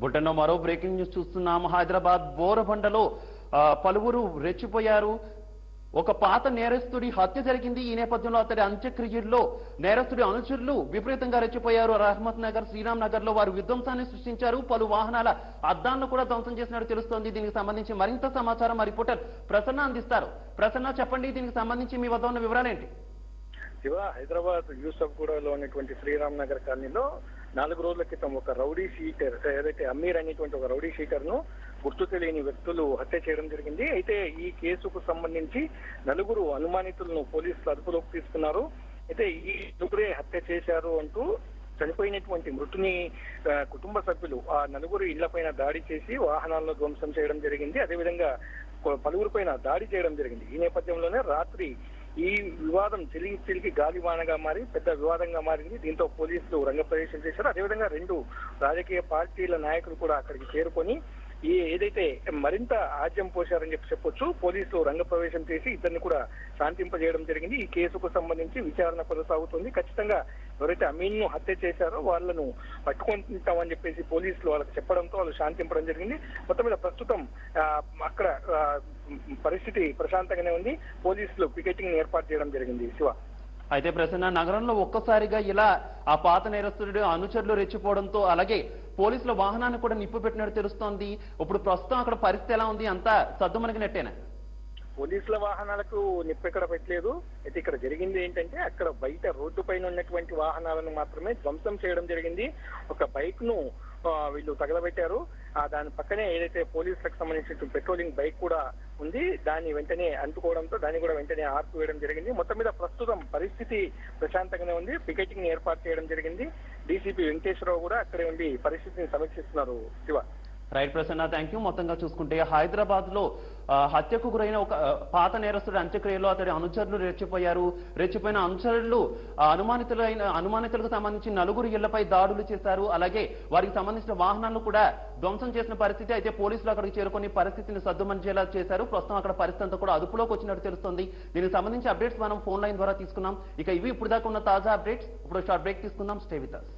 బులెటిన్లో మరో breaking news చూస్తున్నాం హైదరాబాద్ బోరబండలో పలువురు రెచ్చిపోయారు. ఒక పాత నేరస్తుడి హత్య జరిగింది. ఈ నేపథ్యంలో అతడి అంత్యక్రియల్లో నేరస్తుడి అనుచరులు విపరీతంగా రెచ్చిపోయారు. రహమత్ నగర్ శ్రీరామ్ నగర్లో వారు విధ్వంసాన్ని సృష్టించారు. పలు వాహనాల అద్దాలను కూడా ధ్వంసం చేసినట్టు తెలుస్తోంది. దీనికి సంబంధించి మరింత సమాచారం మా రిపోర్టర్ ప్రసన్న అందిస్తారు. ప్రసన్న చెప్పండి దీనికి సంబంధించి మీ వద్ద ఉన్న వివరాలేంటి? శివ హైదరాబాద్ యూసఫ్ గూడలో ఉన్నటువంటి శ్రీరామ్ నగర్ కాలనీలో నాలుగు రోజుల క్రితం ఒక రౌడీ షీటర్ ఏదైతే అమీర్ అనేటువంటి ఒక రౌడీ షీటర్ను గుర్తు తెలియని వ్యక్తులు హత్య చేయడం జరిగింది. అయితే ఈ కేసుకు సంబంధించి నలుగురు అనుమానితులను పోలీసులు అదుపులోకి తీసుకున్నారు. అయితే ఈ నలుగురే హత్య చేశారు అంటూ చనిపోయినటువంటి మృతుని కుటుంబ సభ్యులు ఆ నలుగురు ఇళ్ళపైన దాడి చేసి వాహనాలను ధ్వంసం చేయడం జరిగింది. అదేవిధంగా పలువురు పైన దాడి చేయడం జరిగింది. ఈ నేపథ్యంలోనే రాత్రి ఈ వివాదం చిలికి చిలికి గాలివానగా మారి పెద్ద వివాదంగా మారింది. దీంతో పోలీసులు రంగప్రవేశం చేశారు. అదేవిధంగా రెండు రాజకీయ పార్టీల నాయకులు కూడా అక్కడికి చేరుకొని మరింత ఆజ్యం పోశారని చెప్పి చెప్పొచ్చు. పోలీసులు రంగప్రవేశం చేసి ఇద్దరిని కూడా శాంతింపజేయడం జరిగింది. ఈ కేసుకు సంబంధించి విచారణ కొనసాగుతుంది. ఖచ్చితంగా ఎవరైతే అమీన్ను హత్య చేశారో వాళ్ళను పట్టుకుంటామని చెప్పేసి పోలీసులు వాళ్ళకి చెప్పడంతో వాళ్ళు శాంతింపడం జరిగింది. మొత్తం మీద ప్రస్తుతం ఆ, అక్కడ పరిస్థితి ప్రశాంతంగానే ఉంది. పోలీసులు పికెటింగ్ ఏర్పాటు చేయడం జరిగింది. శివ. అయితే ప్రసన్న నగరంలో ఒక్కసారిగా ఇలా ఆ పాత నేరస్తుడు అనుచరులు రెచ్చిపోవడంతో అలాగే పోలీసుల వాహనాన్ని కూడా నిప్పు పెట్టినట్టు తెలుస్తోంది. ఇప్పుడు ప్రస్తుతం అక్కడ పరిస్థితి ఎలా ఉంది? అంతా సద్దుమణిగినట్టేనా పోలీసుల వాహనాలకు నిప్పెక్కడ పెట్టలేదు. అయితే ఇక్కడ జరిగింది ఏంటంటే అక్కడ బయట రోడ్డు పైన ఉన్నటువంటి వాహనాలను మాత్రమే ధ్వంసం చేయడం జరిగింది. ఒక బైక్ను వీళ్ళు తగలబెట్టారు. ఆ దాని పక్కనే ఏదైతే పోలీసులకు సంబంధించిన పెట్రోలింగ్ బైక్ కూడా ఉంది దాన్ని వెంటనే అంటుకోవడంతో దాన్ని కూడా వెంటనే ఆర్పివేయడం జరిగింది. మొత్తం మీద ప్రస్తుతం పరిస్థితి ప్రశాంతంగానే ఉంది. పికెటింగ్ ఏర్పాటు చేయడం జరిగింది. డీసీపీ వెంకటేశ్వరరావు కూడా అక్కడే ఉండి పరిస్థితిని సమీక్షిస్తున్నారు Shiva. Right Prasanna thank you మొత్తంగా చూసుకుంటే హైదరాబాద్లో హత్యకు గురైన ఒక పాత నేరస్తుడి అంత్యక్రియలో అతడి అనుచరులు రెచ్చిపోయారు. రెచ్చిపోయిన అనుచరులు అనుమానితులైన అనుమానితులకు సంబంధించి నలుగురు ఇళ్ళపై దాడులు చేశారు. అలాగే వారికి సంబంధించిన వాహనాలను కూడా ధ్వంసం చేసిన పరిస్థితి అయితే పోలీసులు అక్కడికి చేరుకొని పరిస్థితిని సద్దుమనిచేలా చేశారు. ప్రస్తుతం అక్కడ పరిస్థితి అంతా కూడా అదుపులోకి వచ్చినట్టు తెలుస్తుంది. దీనికి సంబంధించి అప్డేట్స్ మనం ఫోన్ లైన్ ద్వారా తీసుకున్నాం. ఇక ఇవి ఇప్పుడు దాకా ఉన్న తాజా అప్డేట్స్. ఇప్పుడు షార్ట్ బ్రేక్ తీసుకుందాం. Stay with us